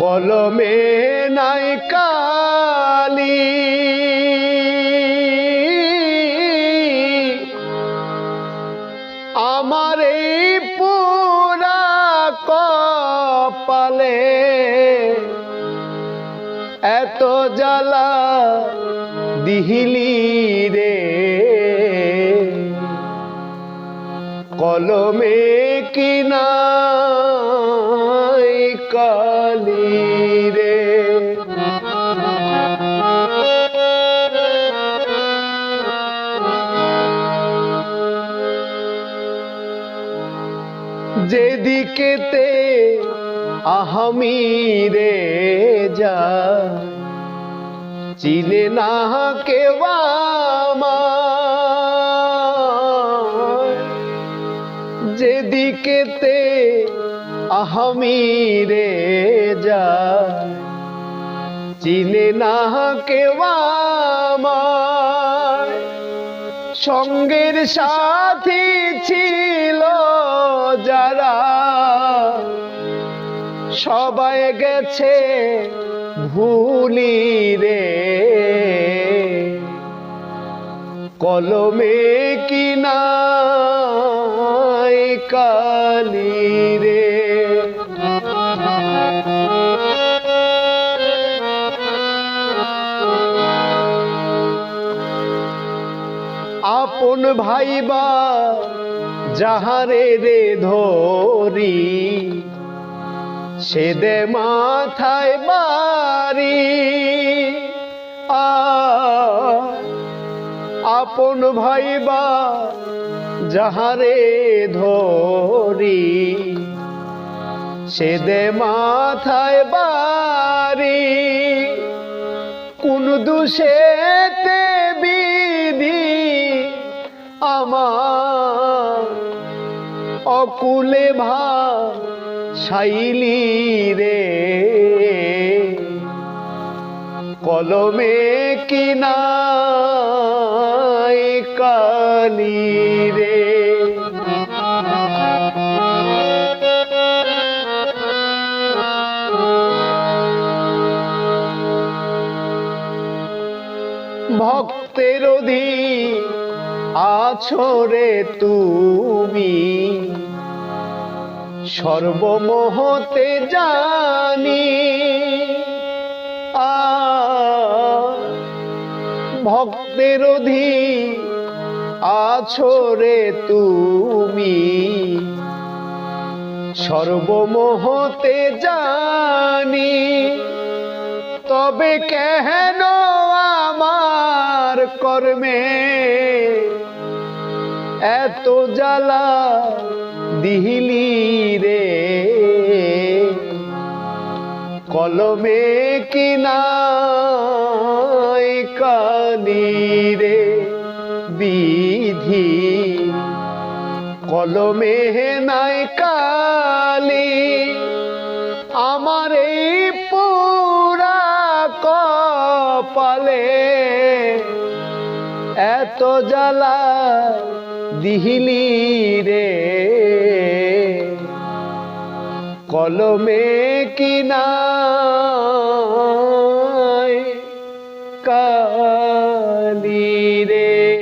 কলমে নাই কালি। আমার এই পুরা কপালে এত জ্বালা দিহিলি রে। কলমে যেদিকেতে আহামি রে যা, চিনে না আমায়। যেদিকেতে আহামি রে যা, চিনে না আমায়। সঙ্গের সাথী ছিল যারা সবাই গেছে ভুলি রে কলমে কিনাই কালি রে আপন ভাইবা যাহারে রে ধরি, সে দে মাথায় বাড়ি। আ, আপন ভাইবা যাহারে ধরি, সে দে মাথায় বাড়ি। কোন দুষেতে অকুলে ভা শাইলি রে। কলমে কিনাই কালি রে। ভক্তের অধীন আছো রে তুমি। সর্বমোহতে জানি। আ, ভক্তের অধীন আছো রে তুমি। সর্বমোহতে জানি। তবে কেন আমার কর্মে এত জ্বালা দিহিলি রে। কলমে কিনাই কালি রে বিধি। কলমে নাই কালি এত জ্বালা দিহিলি রে। কলমে কিনা